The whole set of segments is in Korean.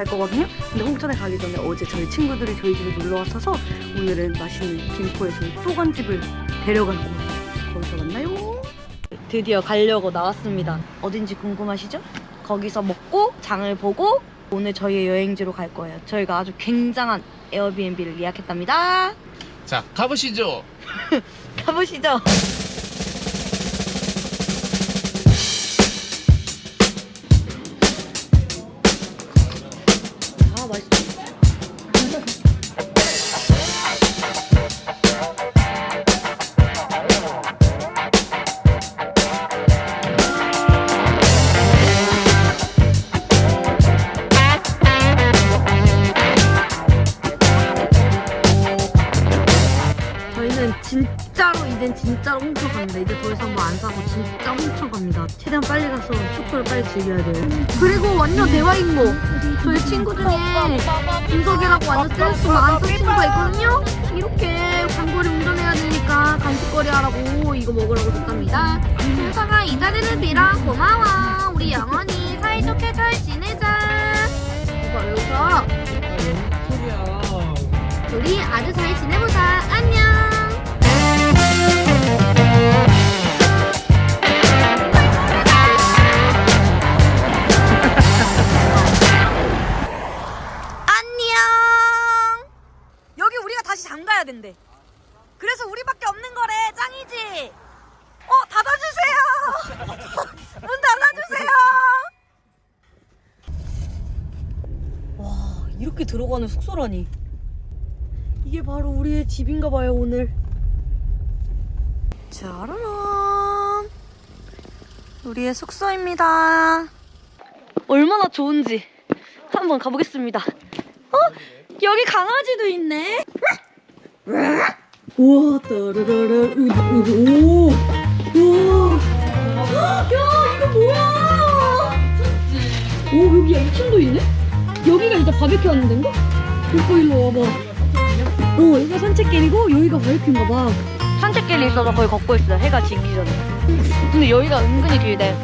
갈 거거든요. 근데 홍천에 가기 전에 어제 저희 친구들이 저희 집에 놀러 왔어서 오늘은 맛있는 김포에 저희 쏘간집을 데려가는 거예요. 거기서 만나요. 드디어 가려고 나왔습니다. 어딘지 궁금하시죠? 거기서 먹고 장을 보고 오늘 저희의 여행지로 갈 거예요. 저희가 아주 굉장한 에어비앤비를 예약했답니다. 자 가보시죠. 가보시죠. 진짜로 이젠 진짜로 홍천 갑니다. 이제 더 이상 뭐 안 사고 진짜 홍천 갑니다. 최대한 빨리 가서 숙소를 빨리 즐겨야 돼요. 그리고 완전 대화 인모. 저희 친구 중에 김석이라고 완전 센스 많은 친구가 있거든요. 이렇게 장거리 운전해야 되니까 간식거리 하라고 이거 먹으라고 줬답니다. 준서가 이 자리를 빌어 고마워. 우리 영원히 사이좋게 잘 지내자. 오빠 왜 웃어? 우리 아주 잘 지내보자. 안녕. 가 다시 잠가야 된대. 그래서 우리밖에 없는 거래. 짱이지. 어, 닫아주세요. 문 닫아주세요. 와, 이렇게 들어가는 숙소라니. 이게 바로 우리의 집인가 봐요, 오늘. 짜라란. 우리의 숙소입니다. 얼마나 좋은지 한번 가보겠습니다. 어? 여기 강아지도 있네. 우와, 으, 오, 우와. 야, 이거 뭐야? 오, 여기 2층도 있네? 여기가 이제 바베큐 하는 데인가? 오빠 일로 와봐. 어, 여기가 산책길이고 여기가 바베큐인가 봐. 산책길이 있어서 거기 걷고 있어요. 해가 지기 전에. 근데 여기가 은근히 길대.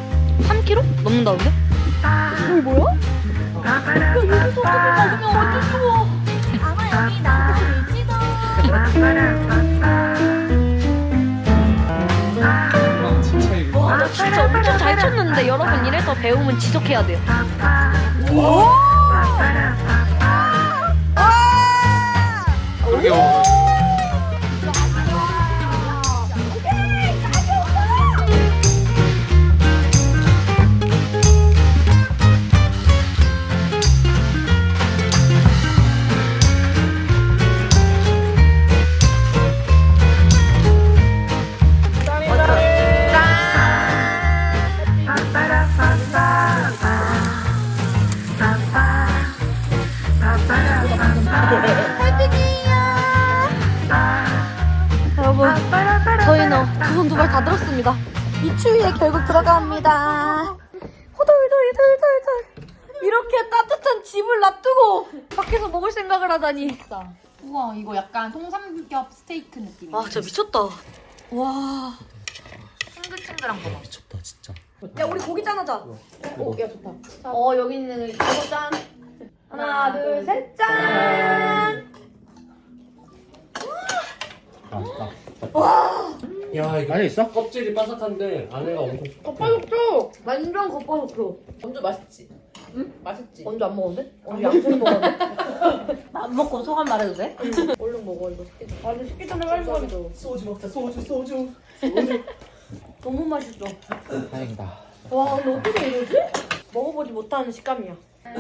3km? 넘는다는데? 여기 뭐야? 야, 여기서 어떻게 가면 완전 좋아. 잘 쳤는데 여러분 이래서 배움은 지속해야 돼요. 오! 그러게 뭐. 들어갑니다. 호돌돌돌돌돌. 이렇게 따뜻한 집을 놔두고 밖에서 먹을 생각을 하다니. 진짜. 우와 이거 약간 통삼겹 스테이크 느낌이야. 와, 진짜 미쳤다. 와. 싱글싱글한 거 봐. 미쳤다 진짜. 야, 우리 고기 짠하자. 오, 야 좋다. 어, 여기 있는 이거 짠. 하나, 둘, 셋, 짠. 야 이거 안에 있어? 껍질이 바삭한데 안에가 엄청 겉바속촉. 완전 겉바속촉. 원주 맛있지? 응? 맛있지? 언제 안 먹었는데? 언제 양푼 먹었는데? 안 먹고 소감 말해도 돼? 얼른 먹어, 이거 식기 전에. 아, 근데 식기 전에 빨리 먹어. 소주 먹자 소주 소주. 너무 맛있어. 다행이다. 와 근데 어떻게 이러지? 먹어보지 못하는 식감이야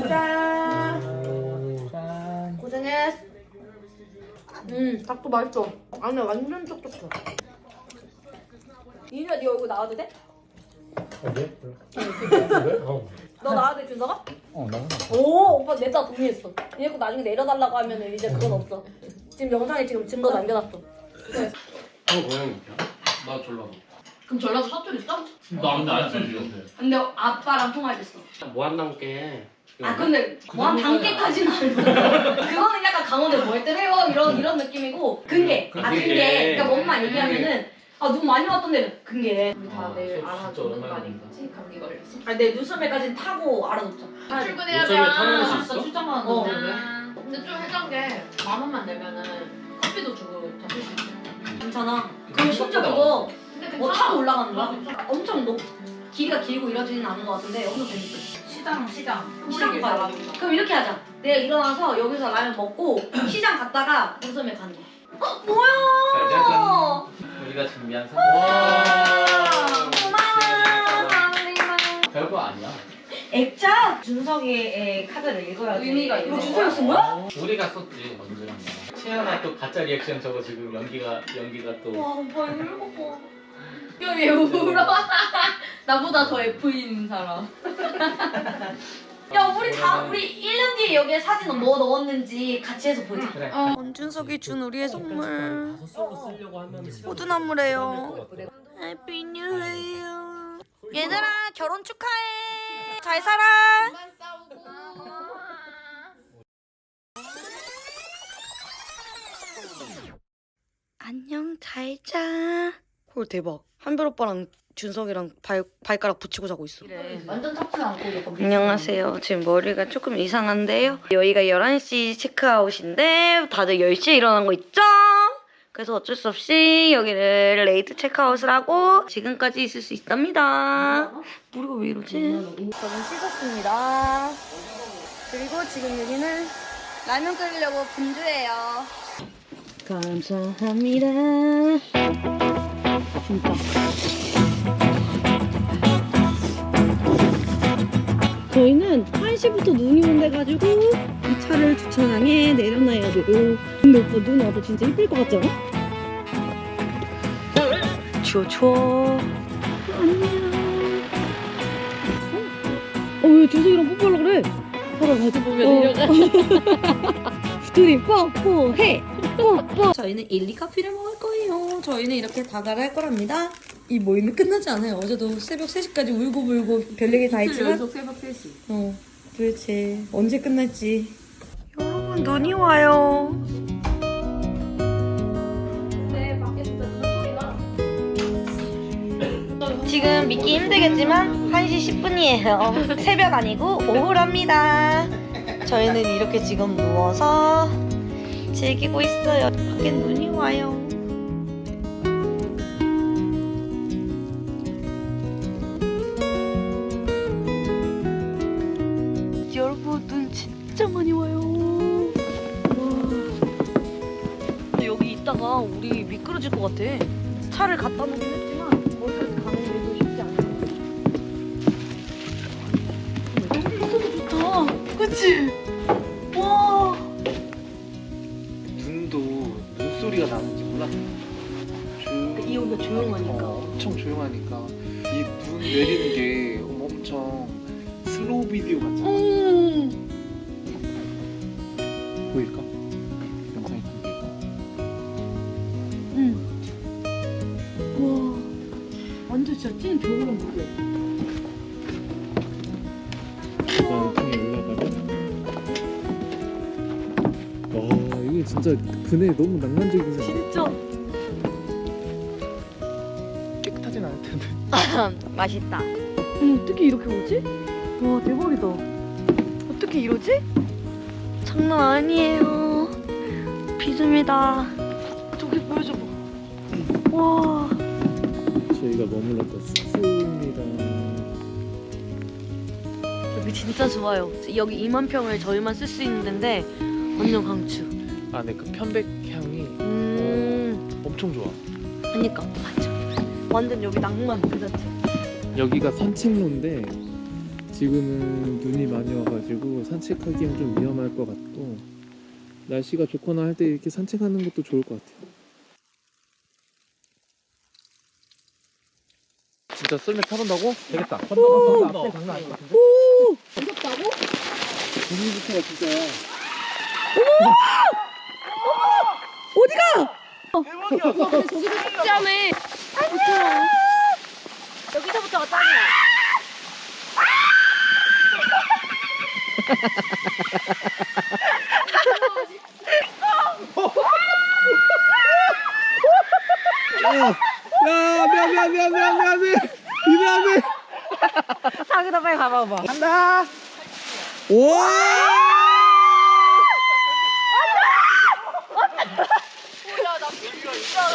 짠 짠. 고생했어 음 닭도 맛있어 안에 완전 촉촉해 이누야 네 얼굴 나와도 돼? 아 네? 네? 어. 너 나와도 돼 준서가? 어, 나는 오 오빠 냈다 동의했어 이거 나중에 내려달라고 하면 이제 그건 없어 지금 영상에 지금 증거 남겨놨어 어 고양이. 나 졸라. 그럼 전라도 사투리 써? 나 근데 안 쓰지. 근데 아빠랑 통화했어 무한남게. 아 근데 뭐한 단계까지는 아니고 그거는 약간 강원도 뭐했더래요 이런 이런 느낌이고 근게 아 근게 그러니까 뭔만 얘기하면은 아 눈 많이 왔던데 근게 우리 다 아, 내일 진짜 알아주는 거 오랜만이다. 아니겠지? 감기 걸렸어. 아니 내 눈썰매까지는 타고 알아놓자. 출근해야 요즘에 타는 돼. 있어? 출장 어. 받았는데. 근데 좀 해준 게만 원만 내면은 커피도 주고 다쓸 수 있어. 괜찮아. 그리고 심지어 그거 근데 뭐 괜찮아. 타고 올라가는 거야? 어. 엄청 높 길이가 길고 이러지는 않은 것 같은데 엄청 재밌어. 시장 시장. 시장. 나가자. 그럼 이렇게 하자. 내가 일어나서 여기서 라면 먹고 시장 갔다가 눈썰매 가는 거야. 어 뭐야? 우리가 준비한 선물 고마워. 별거 아니야. 액자 준석이의 카드를 읽어야지. 의미가 이거 있는 준석이 쓴 거야? 어, 우리가 썼지 언제랑 채연아 또 가짜 리액션 저거 지금 연기가 연기가 또 와 오빠 이거 읽어봐. 왜 울어? 나보다 더 F인 사람. 야 우리 다 우리 1년 뒤에 여기에 사진 뭐 넣었는지 같이 해서 보자. 그래. 원준석이 준 우리의 선물. 쓰려고 하면 호두나무래요. 해피 뉴 이어 얘들아 결혼 축하해. 잘 살아. 안녕 잘 자 헐 대박 한별 오빠랑 준석이랑 발, 발가락 붙이고 자고 있어 완전 tap지 않고 이거 안녕하세요. 지금 머리가 조금 이상한데요. 여기가 11시 체크아웃인데 다들 10시에 일어난 거 있죠? 그래서 어쩔 수 없이 여기를 레이트 체크아웃을 하고 지금까지 있을 수 있답니다. 머리가 왜 이러지? 저는 씻었습니다. 그리고 지금 여기는 라면 끓이려고 분주해요. 감사합니다. 진짜. 저희는 1시부터 눈이 온대가지고 이 차를 주차장에 내려놔야 되고 근데 오빠 눈 와도 진짜 이쁠 것 같지 않아? 추워 추워 안녕 어왜 주석이랑 뽀뽀하려고 그래? 서로 같이 보면 내려가 둘이 뽀뽀해 뽀뽀 저희는 일리 커피를 거예요 저희는 이렇게 다가를 할 거랍니다 이 모임이 끝나지 않아요 어제도 새벽 3시까지 울고불고 별얘기 다 했지만 새벽 3시. 어, 도대체 언제 끝날지. 여러분 눈이 와요. 근데 밖에 진짜 눈 소리가. 지금 믿기 힘들겠지만 1시 10분이에요. 새벽 아니고 오후랍니다. 저희는 이렇게 지금 누워서 즐기고 있어요. 밖에 눈이 와요. 있다가 우리 미끄러질 것 같아. 차를 갖다 놓긴 했지만 어디까지 가는 길도 쉽지 않아요. 너무 좋다. 그치? 와. 눈도 눈소리가 나는지 몰랐어. 조용. 이 오늘 조용하니까. 어, 엄청 조용하니까 이 눈 내리는 게 엄청 슬로우 비디오 같잖아. 음. 보일까? 진짜 찐 겨울은 와 이게 진짜 그네 너무 낭만적이지 진짜. 깨끗하진 않을 텐데. 맛있다. 음, 어떻게 이렇게 오지? 와 대박이다. 어떻게 이러지? 장난 아니에요. 비습니다. 저기 보여줘봐. 와. 저희가 머물렀던 숙소입니다. 여기 진짜 좋아요. 여기 2만 평을 저희만 쓸 수 있는 데인데 완전 강추. 안에 그 편백 향이 음, 엄청 좋아. 그니까 맞아. 완전 여기 낭만 그 자체. 여기가 산책로인데 지금은 눈이 많이 와가지고 산책하기엔 좀 위험할 것 같고 날씨가 좋거나 할 때 이렇게 산책하는 것도 좋을 것 같아요. 진짜 썰매 타본다고? 되겠다. 간다 간다. 장난 아닌 것 같은데? 무섭다고? 분위기가 진짜야. 저기도 숙제하네. 여기서부터 짱이야. 야, 야, 미안, 미안, 미안, 미안, 미안해. 이리 안 돼. 상이다 빨리 가봐봐. 간다. 우와!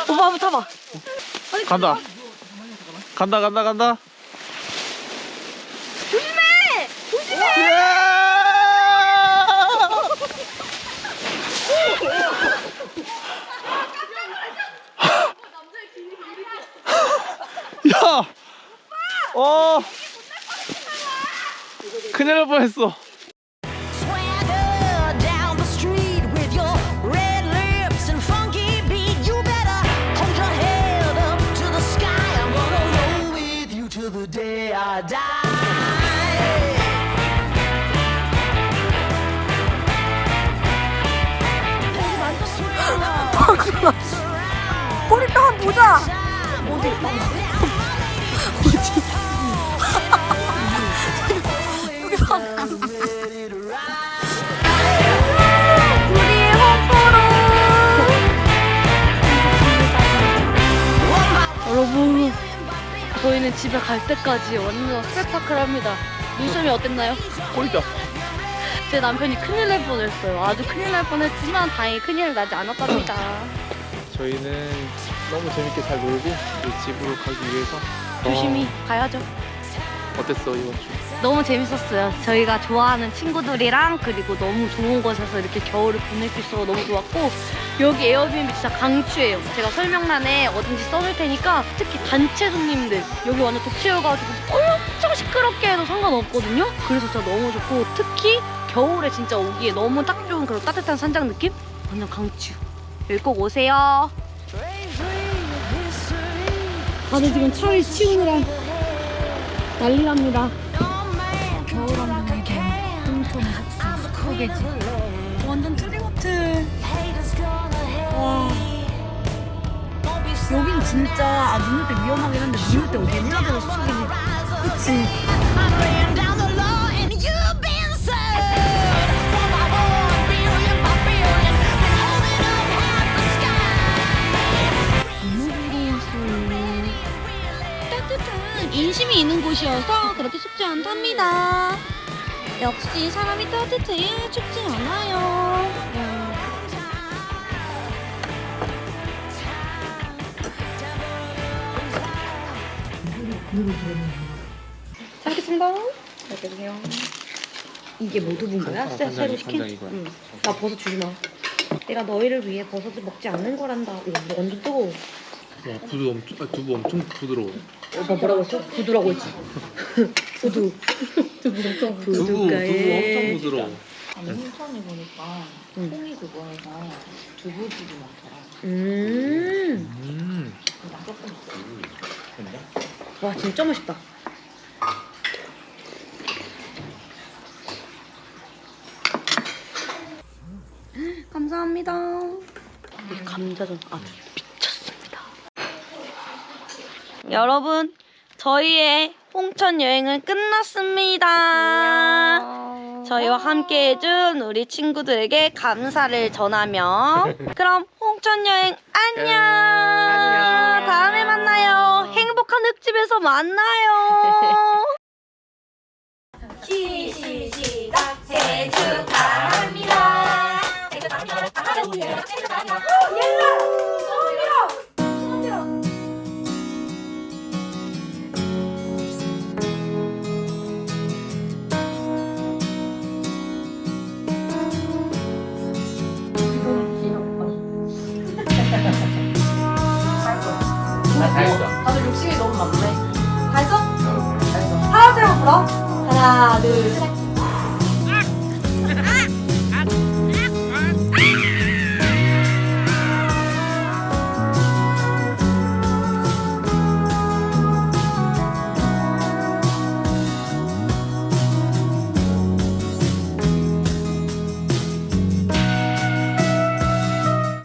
오빠 한번 타봐. 아니, 간다. 간다, 간다, 간다. With you till the day I die. 꼬리뼈 한번 보자. 홍보로. 여러분, 저희는 집에 갈 때까지 완전 스펙타클 합니다. 눈썹이 어땠나요? 꼬리다. 제 남편이 큰일 날 뻔했어요. 아주 큰일 날 뻔했지만 다행히 큰일 나지 않았답니다. 저희는 너무 재밌게 잘 놀고 이제 집으로 가기 위해서 조심히 가야죠. 어, 어땠어 이번 주? 너무 재밌었어요. 저희가 좋아하는 친구들이랑 그리고 너무 좋은 곳에서 이렇게 겨울을 보낼 수 있어서 너무 좋았고 여기 에어비앤비 진짜 강추예요. 제가 설명란에 어딘지 써놓을 테니까 특히 단체 손님들 여기 완전 독채여가지고 엄청 시끄럽게 해도 상관없거든요. 그래서 진짜 너무 좋고 특히 겨울에 진짜 오기에 너무 딱 좋은 그런 따뜻한 산장 느낌? 완전 강추. 여기 꼭 오세요. 다들 지금 차를 치우느라 난리 납니다. 완전 트리호트. 와. 여긴 진짜 아 눈올 때 위험하긴 한데 눈올 때 오긴 해야 되는 수속이네. 그치. 춥지 않답니다. 역시 사람이 따뜻해야 춥지 않아요. 잘 먹겠습니다. 잘 드세요. 이게 뭐 두부인 거야? 새, 새로 시킨? 응. 나 버섯 주지 마. 내가 너희를 위해 버섯을 먹지 않는 거란다. 오, 이거 완전 뜨거워. 와 두부 엄청 아, 두부 엄청 부드러워. 오빠 뭐라고 했어? 부두라고 했지. 부두. 두부 엄청 두부 두부 엄청 부드러워. 아니 홍천에 보니까 응. 통이 그거 해서 두부집이 많더라. 음. 음. 나 조금 와 진짜 맛있다. 감사합니다. 이 감자전 아주 미쳤습니다. 여러분, 저희의 홍천 여행은 끝났습니다. 저희와 함께 해준 우리 친구들에게 감사를 전하며 그럼 홍천 여행 안녕. 다음에 만나요. 행복한 흙집에서 만나요. 시시시작 생일 축하합니다. 생일 축하합니다. 생일 축하합니다. 다 했어. 다들 욕심이 너무 많네. 다 했어? 다 했어. 둘, 불어. 하나, 둘, 셋.